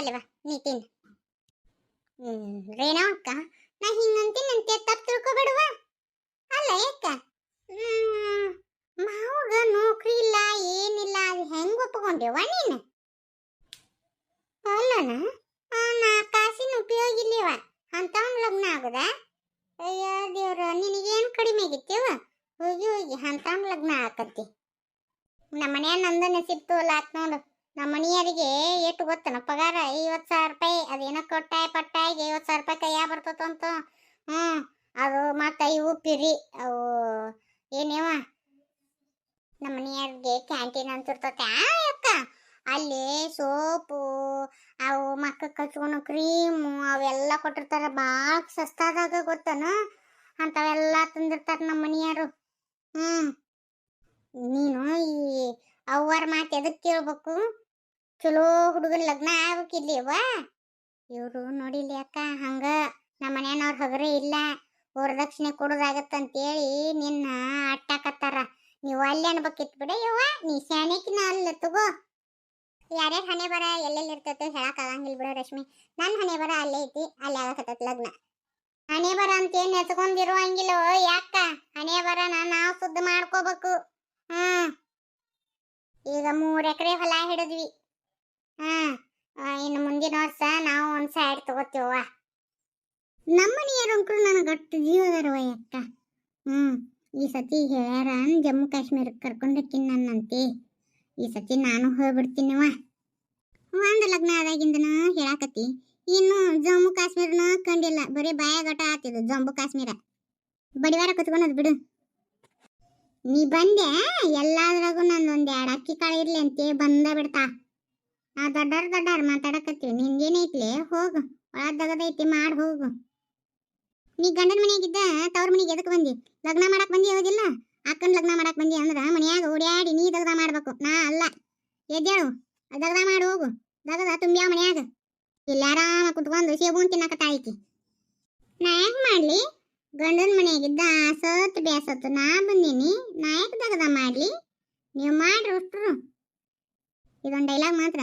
ಒಲ್ಲೆವ ನೀ ತಿನ್ ರೇಣಾ ಅಕ್ಕ? ನಾ ಹಿಂಗಂತೀನಂತೆ ತಪ್ಪು ತಿಳ್ಕೊಬೇಡವ ಅಲ್ಲ ಯಾಕ? ಮಾವಾಗ ನೌಕರಿ ಇಲ್ಲ, ಏನಿಲ್ಲ, ಅದು ಹೆಂಗ್ ಒಪ್ಕೊಂಡೆವ ನೀನು? ಅಲ್ಲನ? ನಾ ಕಾಸಿನ ಉಪಯೋಗ ಇಲ್ಲಿವ ಅಂತವನ್ ಲಗ್ನ ಆಗುದ? ಅಯ್ಯೋ, ದೇವ್ರ, ನಿನಗೇನ್ ಕಡಿಮೆ ಆಗಿತ್ತೇವ ಹೋಗಿ ಹೋಗಿ ಅಂತವನ್ ಲಗ್ನ ಆಕತ್ತಿ ನಮ್ಮ ಮನೆಯ ನಂದ ಅಲ್ಲ ಆತ್ ನೋಡು. ನಮ್ಮ ಮನೆಯವರಿಗೆ ಎಷ್ಟು ಗೊತ್ತನ, ಪಗಾರ ಐವತ್ತು ಸಾವಿರ ರೂಪಾಯಿ ಅದೇನೋ ಕೊಟ್ಟಾಯ ಪಟ್ಟಾಯಿಗೆ ಐವತ್ತು ಸಾವಿರ ರೂಪಾಯಿ ಕೈಯಾಗ ಬರ್ತದಂತ ಹ್ಞೂ ಅದು ಮತ್ತು ಇವು ಪಿರಿ ಅವು ಏನೇವ? ನಮ್ಮ ಮನೆಯವ್ರಿಗೆ ಕ್ಯಾಂಟೀನ್ ಅಂತಿರ್ತತೆ. ಅಕ್ಕ, ಅಲ್ಲಿ ಸೋಪು, ಅವು ಮಕ್ಕಳು ಕಚ್ಕೊಳೋ ಕ್ರೀಮು ಅವೆಲ್ಲ ಕೊಟ್ಟಿರ್ತಾರೆ. ಭಾಳ ಸಸ್ತಾದಾಗ ಗೊತ್ತನ? ಅಂಥವೆಲ್ಲ ತಂದಿರ್ತಾರೆ ನಮ್ಮ ಮನೆಯವರು. ಹ್ಞೂ ನೀನು ಈ ಅವ್ವರ ಮಾತು ಎದಕ್ಕೆ ಕೇಳ್ಬೇಕು? ಚಲೋ ಹುಡುಗನ ಲಗ್ನ ಆಗ್ಬೇಕಿಲ್ಲೇವ ಇವರು ನೋಡಿಲಿ ಅಕ್ಕ, ಹಂಗ ನಮ್ಮ ಮನೆಯವ್ರ ಹಗರೇ ಇಲ್ಲ. ವರದಕ್ಷಿಣೆ ಕೊಡೋದಾಗತ್ತಂತೇಳಿ ನಿನ್ನ ಅಟ್ಟಾಕತ್ತಾರ. ನೀವು ಅಲ್ಲಿ ಅನ್ಬೇಕಿತ್ತು ಬಿಡ ಯವ್ವ, ನೀ ಸ್ಯಾನೇಕಿನ ಅಲ್ಲ ತಗೋ. ಯಾರ್ಯಾರ ಹಣೆ ಬರ ಎಲ್ಲೆಲ್ಲಿ ಇರ್ತೈತೆ ಹೇಳಕ್ ಆಗಂಗಿಲ್ಲ ಬಿಡು ರಶ್ಮಿ. ನನ್ನ ಹಣೆ ಬರ ಅಲ್ಲೇ ಐತಿ, ಅಲ್ಲಿ ಆಗಕತ್ತೈತಿ ಲಗ್ನ. ಹಣೆ ಬರ ಅಂತ ಏನ್ ಎತ್ಕೊಂಡಿರೋ ಹಂಗಿಲ್ಲ ಯಾಕ? ಹಣೆ ಬರ ನಾವು ಶುದ್ಧ ಮಾಡ್ಕೋಬೇಕು. ಹ್ಮ್. ಈಗ ಮೂರ್ ಎಕರೆ ಹೊಲ ಹಿಡಿದ್ವಿ ಹ್ಮ್ ಆ, ಇನ್ನು ಮುಂದಿನ ವರ್ಷ ನಾವು ಒಂದ್ ಸೈಡ್ ತಗೋತೀವ ನಮ್ಮನೆಯರಂಕ್ರು ನನಗೆ ಗಟ್ಟು ಜೀವದರವ ಅಕ್ಕ ಹ್ಮ್, ಈ ಸತಿ ಹೇಳ್ಯಾರ ಜಮ್ಮು ಕಾಶ್ಮೀರಕ್ಕೆ ಕರ್ಕೊಂಡಕ್ಕಿನ್ ನನ್ನಂತೆ. ಈ ಸತಿ ನಾನು ಹೋಗ್ಬಿಡ್ತೀನಿವ ಒಂದು ಲಗ್ನ ಆದಾಗಿಂದನ ಹೇಳಾಕತಿ ಇನ್ನು ಜಮ್ಮು ಕಾಶ್ಮೀರನ ಕಂಡಿಲ್ಲ. ಬರೀ ಬಾಯಾಗಟ ಆತಿದು ಜಮ್ಮು ಕಾಶ್ಮೀರ. ಬಡಿವಾರ ಕುತ್ಕೊಳೋದು ಬಿಡು ನೀ ಬಂದೆ, ಎಲ್ಲಾದ್ರಾಗೂ ನಂದೊಂದ್ ಎರಡು ಅಕ್ಕಿ ಕಾಳು ಇರ್ಲಿ ಅಂತೆ ಬಂದ ಬಿಡ್ತಾ. ಆ ದೊಡ್ಡವ್ರ ದೊಡ್ಡವ್ರು ಮಾತಾಡಕತ್ತೀವಿ. ನಿಂದೇನೈತ್ಲೆ? ಹೋಗು. ದಗದೈತಿ ಮಾಡಿ ಹೋಗು. ನೀ ಗಂಡನ ಮನೆಯಾಗಿದ್ದ, ತವ್ರ ಮನೆಗೆ ಎದಕ್ಕೆ ಬಂದಿ? ಲಗ್ನ ಮಾಡಕ್ ಬಂದಿ ಹೋಗಿಲ್ಲ ಅಕ್ಕನ ಲಗ್ನ ಮಾಡಕ್ ಬಂದಿ ಅಂದ್ರ ಮನೆಯಾಗ ಓಡ್ಯಾಡಿ ನೀ ದಗದ ಮಾಡ್ಬೇಕು. ನಾ ಅಲ್ಲ. ಎದ್ದೇಳು. ದಗ್ದ ಮಾಡಿ ಹೋಗು. ದಗದ ತುಂಬ್ಯಾವ ಮನೆಯಾಗ. ಇಲ್ಲಿ ಆರಾಮ ಕುತ್ಕೊಂಡು ಸೇಬು ತಿನ್ನಕ ತಾಯಿಕಿ ನಾ ಯಾಕೆ ಮಾಡ್ಲಿ? ಗಂಡನ ಮನೆಯಾಗಿದ್ದ ಸತ್ ಬೇಸತ್ತು ನಾ ಬಂದಿನಿ. ನಾ ಯಾಕೆ ದಗದ ಮಾಡ್ಲಿ? ನೀವು ಮಾಡ್ರಿ ಅಷ್ಟರು. ಇದೊಂದು ಡೈಲಾಗ್ ಮಾತ್ರ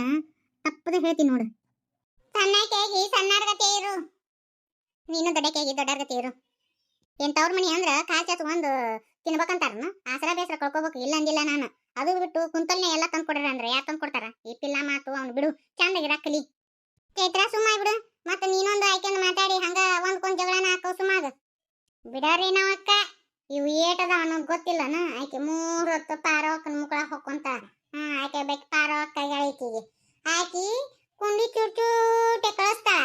ತಪ್ಪದೆ ಹೇಳ್ತೀನಿ ನೋಡು. ಸಣ್ಣಕ್ಕಾಗಿ ಸಣ್ಣರ್ಗತೆ ಇರು. ನೀನು ದೊಡ್ಡಕ್ಕಾಗಿ ದೊಡ್ಡರ್ಗತೆ ಇರು. ಏನ್ ತವ್ರ ಮನಿ ಅಂದ್ರ ಕಾಲ್ ಚಾಚ್ಕೊಂಡು ತಿನ್ಬೇಕಂತಾರನ. ಆಸರ ಬೇಸರ ಕಳ್ಕೊಬೇಕು. ಇಲ್ಲ ಅಂದಿಲ್ಲ ನಾನು. ಅದು ಬಿಟ್ಟು ಕುಂತಲ್ನೇ ಎಲ್ಲ ತಂದು ಕೊಡ್ರಿ ಅಂದ್ರೆ ಯಾರು ತಂದು ಕೊಡ್ತಾರ? ಈ ಪಿಲ್ಲ ಮಾತು ಅವ್ನು ಬಿಡು. ಚಂದಾಗಿ ಕಲಿ. ಚೈತ್ರ, ಸುಮ್ಮ ಬಿಡು. ಮತ್ತೆ ನೀನೊಂದು ಆಯ್ಕೆಂದು ಮಾತಾಡಿ. ಹಂಗ ಒಂದ್ಕೊಂದ್ ಜಗಳನ ಹಾಕೋ ಸುಮಾಗ. ಬಿಡಾರಿ ನಾವ್ ಅಕ್ಕ. ಇವು ಏಟದ ಅನ್ನೋದು ಗೊತ್ತಿಲ್ಲನ. ಆಕೆ ಮೂರ್ ಹೊತ್ತು ಪಾರೋಕನ್ ಮುಕ್ಕಳ ಹೊಕ್ಕೊಂತ ಹಾ ಆಕೆ ಬೇಕು ಪಾರೋ ಆಕಿ ಕುಂಡಿ ಚೂಟ್ ಚೂಟೆ ಕಳಿಸ್ತಾ?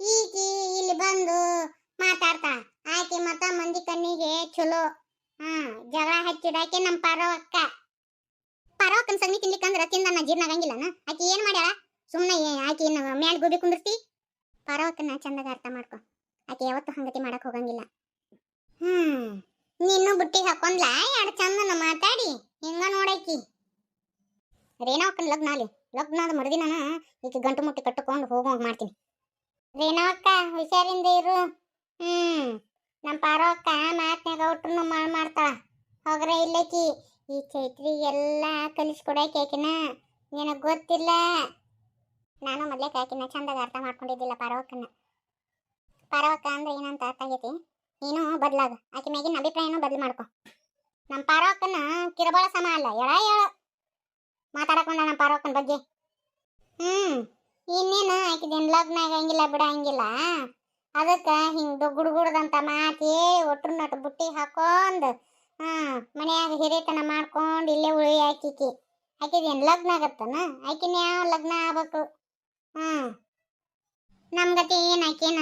ಈಕಿ ಇಲ್ಲಿ ಬಂದು ಮಾತಾಡ್ತಾ. ಆಕೆ ಮತ್ತ ಮಂದಿ ಕಣ್ಣಿಗೆ ಚಲೋ. ಹಾ ಜಗಳ ಹಚ್ಚಿಡಾಕೆ ನಮ್ ಪಾರೋ ಅಕ್ಕ ಪಾರೋ ಅಕ್ಕನ ಸಂಗತಿ ತಿನ್ಲಿಕ್ಕಂದ್ರ ತಿಂದ ಜೀರ್ಣ ಆಗಂಗಿಲ್ಲನ? ಆಕಿ ಏನ್ ಮಾಡ್ಯಾಳ? ಸುಮ್ಮನೆ ಆಕಿ ಮ್ಯಾಲ್ ಗೋಬಿ ಕುಂದಿರ್ತಿ. ಪಾರೋ ಅಕ್ಕನ ಚಂದಾಗ ಅರ್ಥ ಮಾಡ್ಕೊ. ಆಕೆ ಯಾವತ್ತು ಹಂಗತಿ ಮಾಡಕ್ ಹೋಗಂಗಿಲ್ಲ. ಹ್ಮ್, ನೀನು ಬುಟ್ಟಿಗೆ ಹಾಕೊಂಡ್ಲಾ? ಎರಡು ಚಂದನ ಮಾತಾಡಿ. ಹಿಂಗ ನೋಡಾಕಿ ರೇಣಾವಕ್ಕನ ಲಗ್ನ ಅಲ್ಲಿ? ಲಗ್ನದ ಮರುದಿನ ಈಗ ಗಂಟು ಮುಟ್ಟಿ ಕಟ್ಟಿಕೊಂಡು ಹೋಗೋಂಗ್ ಮಾಡ್ತೀನಿ. ಅಕ್ಕ, ಹುಷಾರಿಂದ ಇರು. ಹ್ಮ್ ನಮ್ಮ ಪಾರೋ ಅಕ್ಕ ಮಾತ್ನ್ಯಾಗ ಒಟ್ರು ಮಾಡ್ ಮಾಡ್ತಾಳ. ಹೋಗ್ರೆ ಇಲ್ಲಕಿ ಈ ಚೈತ್ರಿ ಎಲ್ಲ ಕಲಿಸ್ಕೊಡಕ್ಕೆ ಆಕಿನ. ನಿನಗ್ ಗೊತ್ತಿಲ್ಲ. ನಾನು ಮೊದ್ಲೇ ಆಕಿನ ಚಂದಾಗ ಅರ್ಥ ಮಾಡ್ಕೊಂಡಿದ್ದಿಲ್ಲ ಪಾರವಕ್ಕನ ಪಾರವಕ್ಕ ಅಂದ್ರೆ ಏನಂತ ಅರ್ಥ ಆಗೈತಿ? ನೀನು ಬದ್ಲಾಗ. ಆಕಿ ಮ್ಯಾಗಿನ ಅಭಿಪ್ರಾಯನೂ ಬದ್ಲು ಮಾಡ್ಕೊ. ನಮ್ಮ ಪಾರವಕ್ಕನ ಕಿರಬಾಳ ಸಮ ಅಲ್ಲ, ಎಳ ಎಳ. ಮಾತಾಡಕ್ ಬಂದ ನಮ್ಮ ಪಾರ್ವಕ್ಕನ ಬಗ್ಗೆ. ಹ್ಮ್, ಇನ್ನೇನು ಆಕಿದೇನು ಲಗ್ನ ಆಗಂಗಿಲ್ಲ, ಬಿಡಂಗಿಲ್ಲ. ಅದಕ್ಕ ಹಿಂಗ್ ಗುಡುಗುಡ್ದಂತ ಮಾತಿ ಒಟ್ರು ನಟ್ ಬುಟ್ಟಿ ಹಾಕೊಂಡ್, ಹ, ಮನ್ಯಾಗ ಹಿರೇತನ ಮಾಡ್ಕೊಂಡ್ ಇಲ್ಲೇ ಉಳಿ ಆಕಿಕಿ. ಆಕಿದೇನ್ ಲಗ್ನ ಆಗತ್ತನ? ಆಕಿನ ಯಾವ ಲಗ್ನ ಆಗ್ಬೇಕು? ಹ. ನಮ್ಗತಿ ಏನ್ ಆಕಿನ?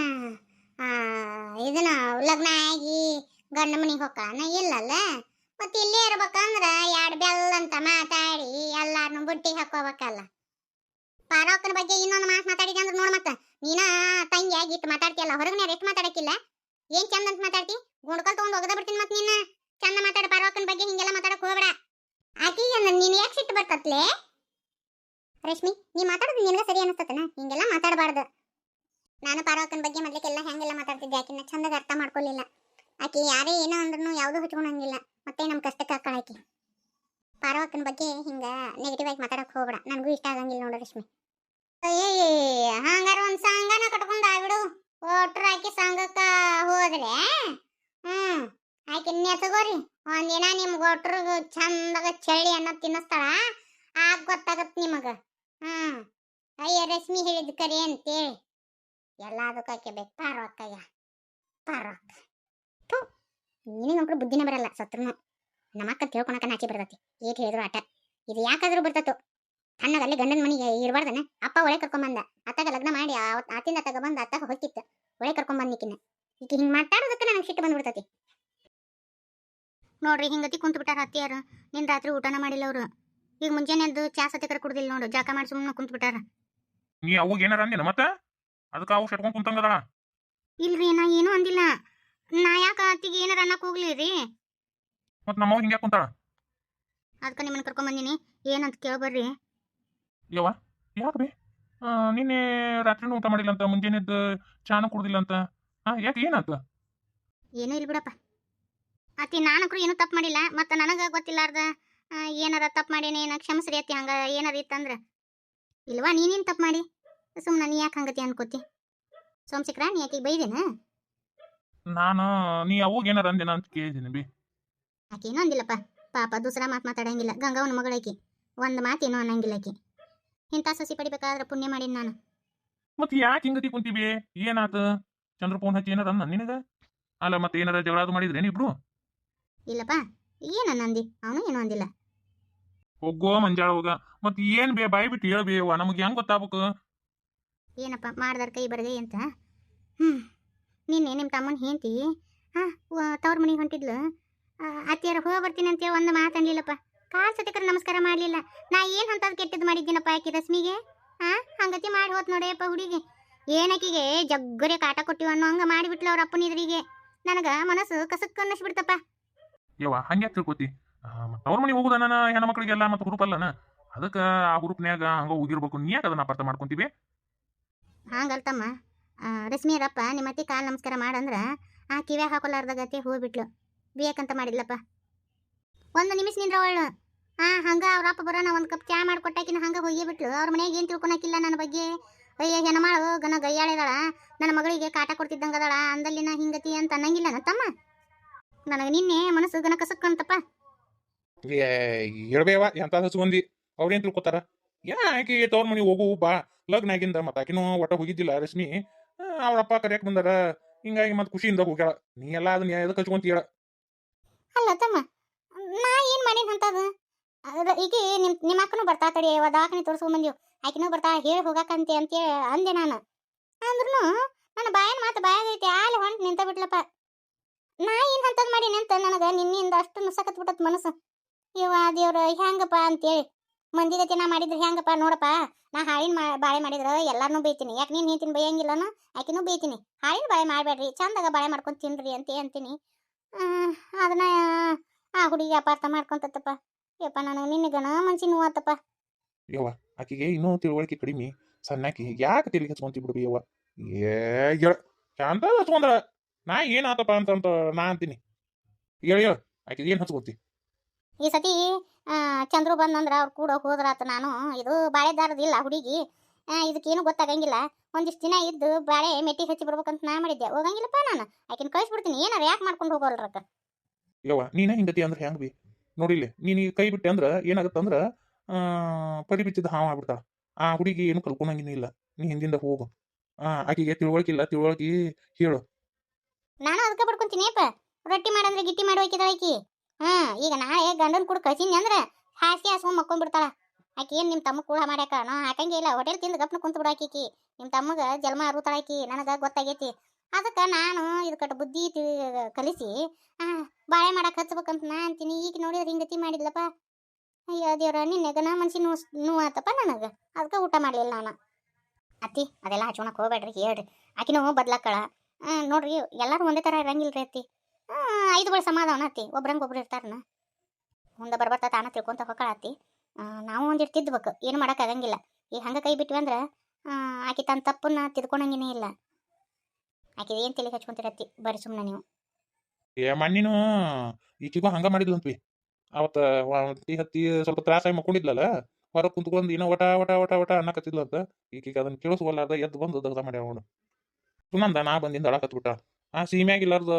ಇದನ್ನ ಲಗ್ನ ಆಗಿ ಗಂಡ ಮನಿಗೆ ಹೊಕ್ಕಾನ ಇಲ್ಲಲ್ಲ. ಮತ್ತೆ ಇಲ್ಲೇ ಇರ್ಬೇಕಂದ್ರ ಎರಡು ಬೆಲ್ಲ ಅಂತ ಮಾತಾಡಿ ಎಲ್ಲಾರನ್ನು ಬುಟ್ಟಿ ಹಾಕೋಬೇಕಲ್ಲ. ಪಾರೋಕನ ಬಗ್ಗೆ ಇನ್ನೊಂದು ಮಾತು ಮಾತಾಡಿದೆ ಅಂದ್ರೆ ನೋಡ್ ಮತ್ತ. ನೀನ ತಂಗಿ ಆಗಿಟ್ಟು ಮಾತಾಡ್ತಿಯಲ್ಲ, ಹೊರಗನೆ ಎಷ್ಟು ಮಾತಾಡಕ್ಕಿಲ್ಲ ಏನ್ ಚಂದ ಅಂತ ಮಾತಾಡ್ತಿ? ಗುಂಡ್ಕೊಲ್ ತಗೊಂಡು ಒಗದ ಬಿಡ್ತೀನಿ ಮತ್ತೆ ನಿನ್ನ ಚಂದ ಮಾತಾಡ ಪಾರೋಕನ ಬಗ್ಗೆ, ಹಿಂಗೆಲ್ಲ ಮಾತಾಡಕ್ ಹೋಗ್ಬೇಡ. ಆಕಿಗೆ ನೀನು ಯಾಕೆ ಸಿಟ್ಟು ಬರ್ತತ್ಲೆ? ರಶ್ಮಿ, ನೀ ಮಾತಾಡೋದು ನಿನಗೆ ಸರಿ ಅನಿಸ್ತತನ? ಹಿಂಗೆಲ್ಲ ಮಾತಾಡಬಾರ್ದು. ನಾನು ಪಾರೋಕನ ಬಗ್ಗೆ ಮೊದ್ಲಿಗೆಲ್ಲ ಹೆಂಗೆಲ್ಲ ಮಾತಾಡ್ತಿದ್ದೆ ಆಕಿನ ಚಂದಾಗ ಅರ್ಥ ಮಾಡ್ಕೊಳ್ಳಿಲ್ಲ ಆಕಿ ಯಾರೇ ಏನೋ ಅಂದ್ರೂ ಯಾವುದು ಹಚ್ಕೊಳಂಗಿಲ್ಲ ಮತ್ತೆ ನಮ್ಮ ಕಷ್ಟಕ್ಕೆ ಹಾಕಳ ಆಕೆ. ಬಗ್ಗೆ ಹಿಂಗ ನೆಗೆಟಿವ್ ಆಗಿ ಮಾತಾಡಕ್ ಹೋಗ್ಬೇಡ. ನನಗೂ ಇಷ್ಟ ಆಗಂಗಿಲ್ಲ ನೋಡು ರಶ್ಮಿ. ಏ ಹಂಗಾರ ಒಂದ್ ಸಾಂಗನ ಕಟ್ಕೊಂಡು ಆಗ್ಬಿಡು. ಒಟ್ರ ಆಕೆ ಸಾಂಗಕ್ಕೆ ಹೋದ್ರೆ, ಹ್ಮ್, ಆಕಿ ನೆತಗೋರಿ ಒಂದಿನ ನಿಮ್ಗ ಒಟ್ರಿಗೆ ಚಂದಾಗ ಚಳಿ ಅನ್ನ ತಿನ್ನಿಸ್ತಾಳ? ಆಗ ಗೊತ್ತಾಗತ್ತೆ ನಿಮಗ. ಹ್ಮ್, ಅಯ್ಯ ರಶ್ಮಿ ಹೇಳಿದ್ ಕರಿ ಅಂತೇಳಿ. ಎಲ್ಲದಕ್ಕೂ ಆಕೆ ಬೇಕು ಪಾರ್ವಕ್ಕಯ್ಯ ಪಾರ್ವಕ್ಕ ನಿನಗಂಕ್ರು ಬುದ್ಧಿನೇ ಬರಲ್ಲ ಸತ್ರುನು. ನಮ್ಮಕ್ಕ ತಿಳ್ಕೊಳಕ ನಾಚಿ ಬರ್ತತಿ. ಏಟ್ ಹೇಳಿದ್ರು ಆಟ. ಇದು ಯಾಕಾದ್ರೂ ಬರ್ತತ್ತು ತಣ್ಣಗ ಅಲ್ಲಿ ಗಂಡನ ಮನೆಗೆ ಇರಬಾರ್ದನ? ಅಪ್ಪ ಒಳೆ ಕರ್ಕೊಂಬಂದ ಅತ್ತಾಗ ಲಗ್ನ ಮಾಡಿ ಆತಿಂದ ಅತ್ತಾಗ ಬಂದ ಅತ್ತಾಗ ಹೊಕ್ಕಿತ್ತು ಒಳೆ ಕರ್ಕೊಂಬಂದಿಕ್ಕಿನ ಈಗ ಹಿಂಗ್ ಮಾತಾಡೋದಕ್ಕೆ ನನಗೆ ಸಿಟ್ಟು ಬಂದ್ಬಿಡ್ತತಿ. ನೋಡ್ರಿ ಹಿಂಗತಿ ಕುಂತು ಬಿಟ್ಟಾರ ಅತ್ತಿಯಾರ. ನಿನ್ ರಾತ್ರಿ ಊಟನ ಮಾಡಿಲ್ಲ ಅವ್ರು. ಈಗ ಮುಂಜಾನೆ ಎದ್ದು ಚಾ ಸತ್ಯ ಕರೆ ಕುಡ್ದಿಲ್ಲ ನೋಡು. ಜಾಕ ಮಾಡಿ ಸುಮ್ಮನೆ ಕುಂತು ಬಿಟ್ಟಾರ ನೀ ಅವಾಗ ಏನಾರ ಅಂದಿನ ಮತ್ತ? ಅದಕ್ಕೆ ಅವು ಶಟ್ಕೊಂಡ್ ಕುಂತಂಗದ ಇಲ್ರಿ ನಾ ಏನೂ ಅಂದಿಲ್ಲ. ನಾ ಯಾಕ ಅತ್ತಿಗೆ ಏನಾರ ಅನ್ನಕ್ ಹೋಗ್ಲಿ ರೀ ಮತ್ ನಮ್ಮವ್ ಹಿಂಗ್ಯಾಕ ಕುಂತಾಳ? ಅದಕ್ಕೆ ನಿಮ್ಮನ್ನ ಕರ್ಕೊಂಬಂದಿನಿ ಏನಂತ ಕೇಳ್ಬರ್ರಿ ಯವ್ವ ಯಾಕೆ ರೀ? ನಿನ್ನೆ ರಾತ್ರಿನೂ ಊಟ ಮಾಡಿಲ್ಲ ಅಂತ ಮುಂಜಾನೆ ಎದ್ದು ಚಾನು ಕುಡ್ದಿಲ್ಲ ಅಂತ. ಹಾ ಯಾಕೆ ಏನಂತ? ಏನೂ ಇಲ್ಲ ಬಿಡಪ್ಪ. ಅತ್ತಿ ನಾನಕ್ರು ಏನೂ ತಪ್ಪು ಮಾಡಿಲ್ಲ ಮತ್ತು ನನಗೆ ಗೊತ್ತಿಲ್ಲಾರ್ದ ಆ, ಏನಾರ ತಪ್ಪು ಮಾಡಿನಿ ಏನ ಕ್ಷಮಿಸ್ರಿ ಅತ್ತಿ ಹಂಗೆ ಏನಾರ ಇತ್ತಂದ್ರೆ ಇಲ್ವಾ ನೀನೇನು ತಪ್ಪು ಮಾಡಿ? ಸುಮ್ಮನೆ ನೀ ಯಾಕೆ ಹಂಗತಿ ಅನ್ಕೋತಿ? ಸೋಮಶೇಖರ ನೀ ಯಾಕೆ ಬೈದೇನ? ನಾನು ನೀ ಅವಾಗ ಏನಾರ ಅಂದಿನ ಅಂತ ಕೇಳ್ತೀನಿ ಬಿ. ಆಕೇನು ಏನೂ ಅಂದಿಲ್ಲಪ್ಪ ಪಾಪ ದೂಸರ ಮಾತು ಮಾತಾಡಂಗಿಲ್ಲ. ಗಂಗವನ ಮಗಳಕಿ ಒಂದು ಮಾತು ಏನೂ ಅನ್ನಂಗಿಲ್ಲ ಆಕಿ. ಇಂಥ ಸಸಿ ಪಡಿಬೇಕಾದ್ರೆ ಪುಣ್ಯ ಮಾಡೀನಿ ನಾನು. ಮತ್ತೆ ಯಾಕೆ ಹಿಂಗತಿ ಕುಂತೀವಿ ಏನಾತ? ಚಂದ್ರ ಫೋನ್ ಹಚ್ಚಿ ಏನಾರ ಅಂದ ನಿನಗ? ಅಲ್ಲ ಮತ್ತೆ ಏನಾರ ಜಗಳ ಅದು ಮಾಡಿದ್ರೇನು ಇಬ್ರು? ಇಲ್ಲಪ್ಪ. ಏನ ನಂದಿ ಅವನು ಏನು ಅಂದಿಲ್ಲ. ಹೋಗೋ ಮಂಜಾಳ ಹೋಗ ಮತ್ ಏನ್ ಬೇ ಬಾಯಿ ಬಿಟ್ಟು ಹೇಳ್ಬೇವ ನಮಗೆ ಹೆಂಗ್ ಗೊತ್ತಾಗ್ಬೇಕು? ಏನಪ್ಪ? ಮಾಡ್ದಾರ ಕೈ ಬರದೆ ಅಂತ? ಹ್ಞೂ ನಿನ್ನೆ ನಿಮ್ಮ ತಮ್ಮನ ಹೆಂಡತಿ ಹಾಂ ತವ್ರ ಮನೆಗೆ ಹೊಂಟಿದ್ಲು. ಅತ್ತಿಯರ ಹೋಗಿ ಬರ್ತೀನಿ ಅಂತೇಳಿ ಒಂದು ಮಾತು ಅನ್ಲಿಲ್ಲಪ್ಪ. ಕಾಲ್ ಸತಿಕರ ನಮಸ್ಕಾರ ಮಾಡಲಿಲ್ಲ. ನಾ ಏನು ಅಂತದ್ ಕೆಟ್ಟದ್ದು ಮಾಡಿದ್ದೀನಪ್ಪ ಆಕಿ ರಶ್ಮಿಗೆ? ಹಾಂ ಹಂಗತಿ ಮಾಡಿ ಹೋತ್ ನೋಡಿಯಪ್ಪ ಹುಡುಗಿ. ಏನಕ್ಕಿಗೆ ಜಗ್ಗರೆ ಕಾಟ ಕೊಟ್ಟಿವ ಅನ್ನೋ ಹಂಗೆ ಮಾಡಿಬಿಟ್ಲ ಅವ್ರ ಅಪ್ಪನ ಇದ್ರಿಗೆ ನನಗೆ ಮನಸ್ಸು ಕಸಕ್ ಅನ್ನಿಸ್ಬಿಡ್ತಪ್ಪ. ಯವ್ವ ಹಂಗೆ ತಿಳ್ಕೊತಿ? ತವ್ರ ಮನೆಗೆ ಹೋಗುದ ಹೆಣ್ಣು ಹೆಣ್ಮಕ್ಳಿಗೆಲ್ಲ ಮತ್ತು ಹುರುಪ್ ಅಲ್ಲನ? ಅದಕ್ಕೆ ಆ ಹುರುಪ್ನ್ಯಾಗ ಹಂಗ ಹೋಗಿರ್ಬೇಕು. ನೀ ಯಾಕೆ ಅದನ್ನ ಅಪಾರ್ಥ ಮಾಡ್ಕೊಂತೀವಿ? ಹಂಗಲ್ತಮ್ಮ. ಆ, ರಶ್ಮಿ ಅದಪ್ಪ ನಿಮ್ಮ ಅತ್ತಿ ಕಾಲು ನಮಸ್ಕಾರ ಮಾಡಂದ್ರೆ ಆ ಕಿವ್ಯಾಗ ಹಾಕೊಲಾರ್ದಾಗತ್ತೆ ಬಿಟ್ಲು ಬೇಕಂತ ಮಾಡಿದ್ಲಪ್ಪ. ಒಂದು ನಿಮಿಷ ನಿಂದ್ರ ಅವಳು. ಹಾಂ ಹಂಗ ಅವ್ರಪ್ಪ ಬರೋಣ ಒಂದು ಕಪ್ ಚಾ ಮಾಡ್ಕೊಟ್ಟಾಕಿನ ಹಂಗ ಹೋಗಿ ಬಿಟ್ಲು ಅವ್ರ ಮನೆಗೆ ಏನು ತಿಳ್ಕೊಳಕ್ಕಿಲ್ಲ ನನ್ನ ಬಗ್ಗೆ. ಅಯ್ಯ ಹೆಣ್ಮಾಳು ಗನ ಗಯ್ಯಾಳಿದಾಳ ನನ್ನ ಮಗಳಿಗೆ ಕಾಟ ಕೊಡ್ತಿದ್ದಂಗದಾಳ. ಅಂದಲ್ಲಿನ ಹಿಂಗತಿ ಅಂತ ಅನ್ನಂಗಿಲ್ಲ ತಮ್ಮ. ನನಗೆ ನಿನ್ನೆ ಮನಸ್ಸು ಗನ ಕಸಕ್ಕಂತಪ್ಪ. ಹೇಳ್ಬೇವ ಎಂತ ಹಚ್ಕೊಂಡಿ ಅವ್ರೇನ್ ತಿಳ್ಕೊತಾರ? ಆಕೆ ತವ್ರ ಮನೆ ಹೋಗು ಬಾ. ಲಗ್ನ ಆಗಿಂದ ಮತ್ತೆ ಆಕಿನೂ ಒಟ್ಟ ಹೋಗಿದ್ದಿಲ್ಲ ರಶ್ಮಿ. ಅವ್ರ ಅಪ್ಪ ಕರೆಯಕ್ ಬಂದಾರ ಹಿಂಗಾಗಿ ಮತ್ತೆ ಖುಷಿಯಿಂದ ಹೋಗ್ಯಾಳ. ನೀ ಎಲ್ಲ ಅದನ್ನ ಎದಕ್ಕೆ ಹಚ್ಕೊಂತ ಹೇಳ. ಅಲ್ಲ ತಮ್ಮ, ನಾ ಏನ್ ಮಾಡೀನಿ ಅಂತದ ಈಗ ನಿಮ್ ನಿಮ್ಮ ಅಕ್ಕನೂ ಬರ್ತಾ ತಡಿ, ಅವ ದವಾಖಾನೆ ತೋರಿಸ್ಕೊಂಡ್ ಬಂದಿವ್ ಆಕಿನೂ ಬರ್ತಾ, ಹೇಳಿ ಹೋಗಾಕಂತೆ ಅಂತ ಅಂದೆ ನಾನು. ಅಂದ್ರೂ ನನ್ನ ಬಾಯನ್ ಮಾತು ಬಾಯಾಗೈತಿ ಆಲೆ ಹೊಂಟ್ ನಿಂತ ಬಿಟ್ಲಪ್ಪ. ನಾ ಏನ್ ಅಂತದ್ ಮಾಡೀನಿ ಅಂತ ನನಗ ನಿನ್ನೆಯಿಂದ ಅಷ್ಟು ನುಸಕತ್ ಬಿಟ್ಟತ್ ಮನಸ್ಸು. ಇವ ದೇವ್ರ ಹೆಂಗಪ್ಪ ಅಂತೇಳಿ. ಮಂದಿ ಗತಿ ನಾ ಮಾಡಿದ್ರೆ ಹೆಂಗಪ್ಪ ನೋಡಪ್ಪ, ನಾ ಹಾಳಿನ ಬಾಳೆ ಮಾಡಿದ್ರ ಎಲ್ಲಾರನ್ನೂ ಬೈತೀನಿ ಯಾಕೆ ನೀನು ನೀತಿನ ಬೈಯಂಗಿಲ್ಲನ, ಆಕಿನೂ ಬೈತೀನಿ ಹಾಳಿನ ಬಾಳೆ ಮಾಡಬೇಡ್ರಿ, ಚಂದಾಗ ಬಾಳೆ ಮಾಡ್ಕೊಂಡು ತಿನ್ರಿ ಅಂತ ಅಂತೀನಿ. ಅದನ್ನ ಆ ಹುಡುಗಿ ಅಪಾರ್ಥ ಮಾಡ್ಕೊಂತತ್ತಪ್ಪ. ಯಪ್ಪ, ನನಗೆ ನಿನ್ನಗನ ಮನ್ಸಿ ನೋವತ್ತಪ್ಪ ಯವ್ವ, ಆಕಿಗೆ ಇನ್ನೂ ತಿಳುವಳಿಕೆ ಕಡಿಮೆ. ಸಣ್ಣಾಕಿ ಯಾಕೆ ತಿರುಗಿ ಹಚ್ಕೊಂತಿ ಬಿಡ್ಬಿ ಯವ್ವ? ಏ ಚಂದ ಹಚ್ಕೊಂಡ್ರ, ನಾ ಏನಾತಪ್ಪ ಅಂತಂತ ನಾ ಅಂತೀನಿ. ಹೇಳ, ಆಕಿಗೆ ಏನ್ ಹಚ್ಕೊಂತಿ? ಈ ಸತಿ ಚಂದ್ರು ಬಂದಂದ್ರೆ ಅವ್ರು ಕೂಡ ಹೋದ್ರಾತ ನಾನು. ಇದು ಬಾಳೆದಾರದಿಲ್ಲ ಹುಡುಗಿ. ಇದಕ್ಕೇನು ಗೊತ್ತಾಗಂಗಿಲ್ಲ. ಒಂದಿಷ್ಟು ದಿನ ಇದ್ದು ಬಾಳೆ ಮೆಟ್ಟಿ ಹಚ್ಚಿ ಬರ್ಬೇಕಂತ ನಾ ಮಾಡಿದ್ದೆ. ಹೋಗಂಗಿಲ್ಲಪ್ಪ ನಾನು. ಆಕಿನ ಕಳಿಸ್ಬಿಡ್ತೀನಿ. ಏನಾರ ಯಾಕೆ ಮಾಡ್ಕೊಂಡು ಹೋಗೋಲ್ರಕ್ಕ? ಯವ್ವ ನೀನೇ ಹಿಂಗತಿ ಅಂದ್ರೆ ಹೆಂಗ್ ಬಿ? ನೋಡಿಲ್ಲ ನೀನು ಈಗ ಕೈ ಬಿಟ್ಟೆ ಅಂದ್ರೆ ಏನಾಗುತ್ತೆ ಅಂದ್ರೆ ಪರಿ ಬಿಚ್ಚಿದ ಹಾವು ಆಗ್ಬಿಡ್ತಾಳ. ಆ ಹುಡುಗಿ ಏನು ಕಲ್ಕೊಂಡಂಗಿಲ್ಲ ನೀ ಹಿಂದಿಂದ ಹೋಗು. ಆ ಆಕಿಗೆ ತಿಳುವಳಿಕಿಲ್ಲ ತಿಳುವಳಿಕೆ ಹೇಳು. ನಾನು ಅದಕ್ಕೆ ಪಡ್ಕೊಂತೀನಿ ಅಪ್ಪ ರೊಟ್ಟಿ ಮಾಡಂದ್ರೆ ಗಿಟ್ಟಿ ಮಾಡಿ ಹೋಯ್ಕಿದಾಳ ಆಕಿ. ಹಾ ಈಗ ನಾಳೆ ಗಂಡನ್ ಕೂಡ ಕಳ್ಸೀನಿ ಅಂದ್ರೆ ಹಾಸಿಗೆ ಹಾಸ್ಕೊಂಡ್ ಮಕ್ಕೊಂಡ್ಬಿಡ್ತಾಳ ಆಕಿ ಏನು ನಿಮ್ಮ ತಮ್ಮ ಕೂಡ ಮಾಡ್ಯಾಕ? ನಾ ಹಾಕಂಗೆ ಇಲ್ಲ ಹೋಟೆಲ್ ತಿಂದು ಗಪ್ನ ಕುಂತು ಬಿಡಾಕಿ ನಿಮ್ ತಮ್ಮಗ ಜನ್ಮ ಆಕಿ, ನನಗ ಗೊತ್ತಾಗೈತಿ. ಅದಕ್ಕೆ ನಾನು ಇದಕ್ಕಟ್ಟು ಬುದ್ಧಿ ಕಲಿಸಿ ಬಾಳೆ ಮಾಡಕ್ ಹಚ್ಬೇಕಂತ ನಾ ಅಂತೀನಿ. ಈಗ ನೋಡಿದ್ರೆ ಹಿಂಗತಿ ಮಾಡಿದ್ಲಪ್ಪ? ಅಯ್ಯೋ ದೇವ್ರ ನಿನ್ನೆಗನ ಮನ್ಸಿ ನೋವು ನೋವಾತಪ್ಪ ನನಗೆ. ಅದಕ್ಕೆ ಊಟ ಮಾಡಲಿಲ್ಲ ನಾನು. ಅತ್ತಿ, ಅದೆಲ್ಲ ಹಚ್ಕೊಳಕ್ ಹೋಗ್ಬೇಡ್ರಿ, ಹೇಳ್ರಿ. ಆಕಿನೂ ಬದ್ಲಾಕಳ ನೋಡ್ರಿ, ಎಲ್ಲರೂ ಒಂದೇ ತರ ರೀ ಅತ್ತಿ. ಐದು ಬಳಿ ಸಮಾಧಾನ ಆತಿ ಒಬ್ರಂಗೆ ಒಬ್ರು ಇರ್ತಾರನ. ಮುಂದೆ ಬರ್ಬರ್ತಾ ತಾನ ತಿಳ್ಕೊಂತ ಹೊಕ್ಕಳಾತಿ ನಾವು ಒಂದಿಟ್ಟು ತಿದ್ದಬೇಕು ಏನು ಮಾಡೋಕ್ಕಾಗಂಗಿಲ್ಲ ಈಗ ಹಂಗೆ ಕೈ ಬಿಟ್ವಿ ಅಂದ್ರೆ ಆಕೆ ತನ್ನ ತಪ್ಪನ್ನ ತಿದ್ಕೊಂಡಂಗೇನೇ ಇಲ್ಲ. ಆಕಿ ಏನು ತಲೆ ಹಚ್ಕೊಂತಿರತ್ತಿ? ಬರ್ರಿ ಸುಮ್ಮನೆ ನೀವು. ಏ ಮಣ್ಣಿನೂ ಈಕಿಗೂ ಹಂಗ ಮಾಡಿದ್ಲು ಅವತ್ತ ಅವತ್ತಿ ಹತ್ತಿ ಸ್ವಲ್ಪ ತ್ರಾಸಾಗಿ ಮಕ್ಕೊಂಡಿದ್ಲಲ್ಲ, ಹೊರಗೆ ಕುಂತ್ಕೊಂಡು ಏನೋ ಒಟ ಒಟ ಒಟ ವಟ ಅನ್ನಕತ್ತಿದ್ಲಂತ, ಈಕಿಗೆ ಅದನ್ನ ಕೇಳಿಸ್ಕೊಲಾರ್ದ ಎದ್ದು ಬಂದು ದಗ್ಧ ಮಾಡ್ಯಾವ ಅವನು. ಸುನಂದ ನಾ ಬಂದಿಂದ ಅಳಕತ್ಬಿಟ್ಟ. ಆ ಸೀಮ್ಯಾಗ ಇಲ್ಲಾರ್ದ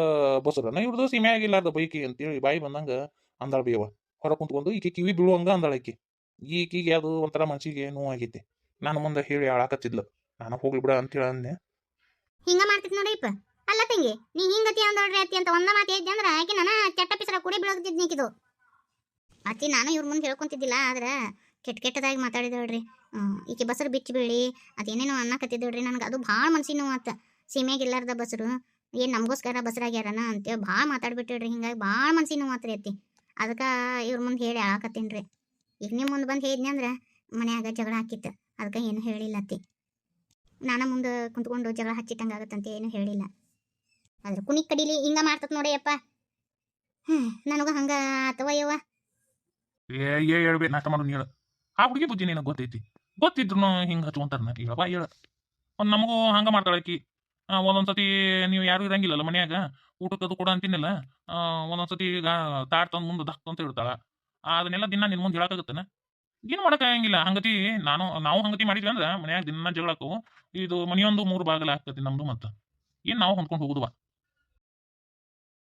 ಬಸರನ ಇವ್ರದ್ದು ಸೀಮ್ಯಾಗ ಇಲ್ಲಾರ್ದ ಬೈಕಿ ಅಂತೇಳಿ ಬಾಯಿ ಬಂದಂಗ ಅಂದಾಳ ಬೇವ. ಹೊರ ಕುಂತ್ಕೊಂಡು ಈಕೆ ಕಿವಿ ಬೀಳುವಂಗ ಅಂದಾಳ ಈಕಿ ಈಕಿಗೆ ಅದು ಒಂಥರ ಮನ್ಸಿಗೆ ನೋವಾಗೈತಿ. ನಾನು ಮುಂದೆ ಹೇಳಿ ಅಳಕತ್ತಿದ್ಲು ನಾನು ಹೋಗ್ಲಿ ಬಿಡ ಅಂತೇಳಿ ಅಂದೆ ಹಿಂಗ ಮಾಡ್ತಿದ್ ನೋಡ್ರಿಪ್ಪ ಅಲ್ಲ ತಂಗಿ, ನೀ ಹಿಂಗತಿ ಅಂದೋಡ್ರಿ ಅತ್ತಿ ಅಂತ ಒಂದ ಮಾತು ಹೇಳಿದ್ದೆ ಅಂದ್ರ ಆಕೆ ನಾನು ಚಟ್ಟ ಪಿಸರ ಕುಡಿ ಬೀಳೋಗ್ತಿದ್ ನೀಕಿದು. ಅತ್ತಿ ನಾನು ಇವ್ರ ಮುಂದೆ ಹೇಳ್ಕೊಂತಿದ್ದಿಲ್ಲ, ಆದ್ರೆ ಕೆಟ್ಟ ಕೆಟ್ಟದಾಗಿ ಮಾತಾಡಿದಳ್ರಿ. ಈಕಿ ಬಸರು ಬಿಚ್ಚಿ ಬೀಳಿ, ಅದೇನೇನೋ ಅನ್ನಕತ್ತಿದ್ದಳ್ರಿ. ನನಗೆ ಅದು ಭಾಳ ಮನ್ಸಿನ ನೋವು ಆತ ಸೀಮೆಗೆ ಇಲ್ಲಾರ್ದ ಬಸರು. ಏನ್ ನಮಗೋಸ್ಕರ ಬಸರಾಗ್ಯಾರನ ಅಂತೇಳಿ ಭಾಳ ಮಾತಾಡ್ಬಿಟ್ಟಿಡ್ರಿ ಹಿಂಗಾಗಿ ಭಾಳ ಮನ್ಸಿನ ಆತ್ರಿ ಅತ್ತಿ. ಅದಕ್ಕೆ ಇವ್ರ ಮುಂದೆ ಹೇಳಿ ಆಳಕತ್ತೀನ್ರಿ ಈಗ ನಿಮ್ಮ ಮುಂದೆ ಬಂದು ಹೇಳಿದ್ನಿ ಅಂದ್ರೆ ಮನ್ಯಾಗ ಜಗಳ ಹಾಕಿತ್ತು, ಅದಕ್ಕೆ ಏನು ಹೇಳಿಲ್ಲ ಅತ್ತಿ. ನಾನು ಮುಂದೆ ಕುಂತ್ಕೊಂಡು ಜಗಳ ಹಚ್ಚಿಟ್ಟಂಗಾಗತ್ತಂತ ಏನು ಹೇಳಿಲ್ಲ. ಆದ್ರೆ ಕುಣಿ ಕಡಿಲಿ ಹಿಂಗ ಮಾಡ್ತತ್ ನೋಡಿ ಅಪ್ಪ ಹ್ಮ್, ನನಗ ಹಂಗ ಅಥವಾ ಯವ್ವ. ಏ ಏ ನಾಷ್ಟ ಆ ಹುಡುಗಿ ಬುದ್ಧಿ ನಿನಗೆ ಗೊತ್ತೈತಿ. ಗೊತ್ತಿದ್ರು ಹಿಂಗೆ ಹಚ್ಕೊಂತಾರ ಹೇಳಪ್ಪ ಹೇಳ. ಒಂದು ನಮಗೂ ಹಂಗ ಮಾಡ್ತಾಳಕಿ ಒಂದೊಂದ್ಸತಿ ನೀವು ಯಾರು ಇರಂಗಿಲ್ಲಲ್ಲ ಮನ್ಯಾಗ? ಊಟಕ್ಕೆ ಅದು ಕೂಡ ಅಂತಿನಿಲ್ಲ. ಒಂದೊಂದ್ಸತಿ ತಾಟ್ ತಂದು ಮುಂದೆ ದಕ್ ಅಂತ ಇಡ್ತಾಳ ಅದನ್ನೆಲ್ಲ ದಿನ ನಿನ್ ಮುಂದೆ ಹೇಳಕ್ಕಾಗತ್ತನ? ಏನು ಮಾಡೋಕ್ಕಾಗಂಗಿಲ್ಲ ಹಂಗತಿ ನಾನು, ನಾವು ಹಂಗತಿ ಮಾಡಿದ್ವಿ ಅಂದ್ರೆ ಮನ್ಯಾಗ ದಿನ ಜಗಳಕ್ಕೂ ಇದು ಮನೆಯೊಂದು ಮೂರು ಬಾಗಲ ಆಗ್ತತಿ ನಮ್ದು ಮತ್ತೆ. ಏನು ನಾವು ಹೊಂದ್ಕೊಂಡು ಹೋಗುದುವ